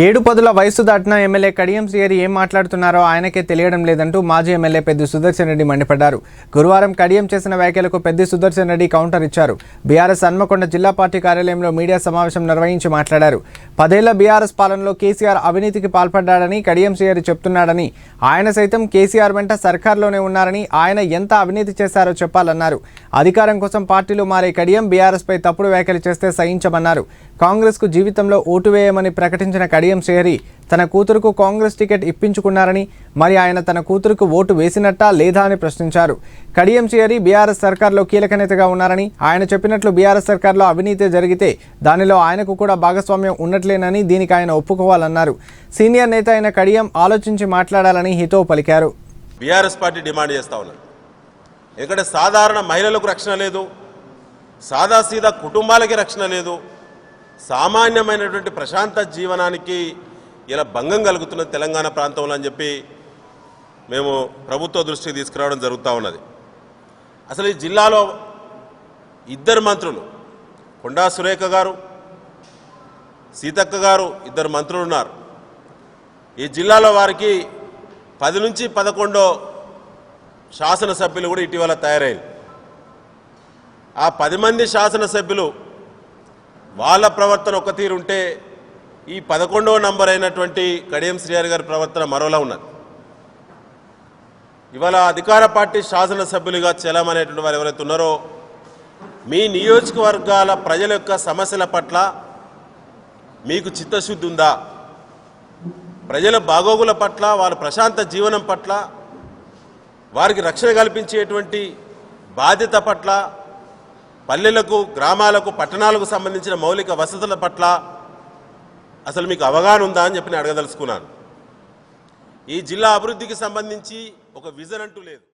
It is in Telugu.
ఏడు పదుల వయసు దాటిన ఎమ్మెల్యే కడియం శ్రీహరి ఏం మాట్లాడుతున్నారో ఆయనకే తెలియడం లేదంటూ మాజీ ఎమ్మెల్యే పెద్ది సుదర్శన్ రెడ్డి మండిపడ్డారు. గురువారం కడియం చేసిన వ్యాఖ్యలకు పెద్ది సుదర్శన్ రెడ్డి కౌంటర్ ఇచ్చారు. బీఆర్ఎస్ హన్మకొండ జిల్లా పార్టీ కార్యాలయంలో మీడియా సమావేశం నిర్వహించి మాట్లాడారు. పదేళ్ళ బీఆర్ఎస్ పాలనలో కేసీఆర్ అవినీతికి పాల్పడ్డాడని కడియం శ్రీహరి చెప్తున్నాడని ఆయన సైతం కేసీఆర్ వెంట సర్కార్లోనే ఉన్నారని ఆయన ఎంత అవినీతి చేశారో చెప్పాలన్నారు. అధికారం కోసం పార్టీలు మారే కడియం బీఆర్ఎస్పై తప్పుడు వ్యాఖ్యలు చేస్తే సహించమన్నారు. కాంగ్రెస్కు జీవితంలో ఓటు వేయమని ప్రకటించిన కడియం శ్రీహరి తన కూతురుకు కాంగ్రెస్ టికెట్ ఇప్పించుకున్నారని మరి ఆయన తన కూతురుకు ఓటు వేసినట్టా లేదా అని ప్రశ్నించారు. కడియం శ్రీహరి బీఆర్ఎస్ సర్కార్లో కీలక నేతగా ఉన్నారని ఆయన చెప్పినట్లు బీఆర్ఎస్ సర్కార్లో అవినీతి జరిగితే దానిలో ఆయనకు కూడా భాగస్వామ్యం ఉన్నట్లేనని దీనికి ఆయన ఒప్పుకోవాలన్నారు. సీనియర్ నేత అయిన కడియం ఆలోచించి మాట్లాడాలని హితో పలికారు. బీఆర్ఎస్ పార్టీ డిమాండ్ చేస్తా ఉన్నారు ఎందుకంటే సాధారణ మహిళలకు రక్షణ లేదు సాదాసీదా కుటుంబాలకి రక్షణ లేదు సామాన్యమైనటువంటి ప్రశాంత జీవనానికి ఇలా భంగం కలుగుతున్నది తెలంగాణ ప్రాంతంలో అని చెప్పి మేము ప్రభుత్వ దృష్టికి తీసుకురావడం జరుగుతూ ఉన్నది. అసలు ఈ జిల్లాలో ఇద్దరు మంత్రులు కొండా సురేఖ గారు సీతక్క గారు ఇద్దరు మంత్రులు ఉన్నారు. ఈ జిల్లాలో వారికి పది నుంచి పదకొండో శాసనసభ్యులు కూడా ఇటీవల తయారయ్యారు ఆ పది మంది శాసనసభ్యులు వాళ్ళ ప్రవర్తన ఒక తీరు ఉంటే ఈ పదకొండవ నంబర్ అయినటువంటి కడియం శ్రీహరి గారి ప్రవర్తన మరోలా ఉన్నది. ఇవాళ అధికార పార్టీ శాసనసభ్యులుగా చెలమనేటువంటి వారు ఎవరైతే ఉన్నారో మీ నియోజకవర్గాల ప్రజల యొక్క సమస్యల పట్ల మీకు చిత్తశుద్ధి ఉందా? ప్రజల బాగోగుల పట్ల వాళ్ళ ప్రశాంత జీవనం పట్ల వారికి రక్షణ కల్పించేటువంటి బాధ్యత పట్ల పల్లెలకు గ్రామాలకు పట్టణాలకు సంబంధించిన మౌలిక వసతుల పట్ల అసలు మీకు అవగాహన ఉందా అని చెప్పి నేను అడగదలుచుకున్నాను. ఈ జిల్లా అభివృద్ధికి సంబంధించి ఒక విజన్ అంటూ లేదు.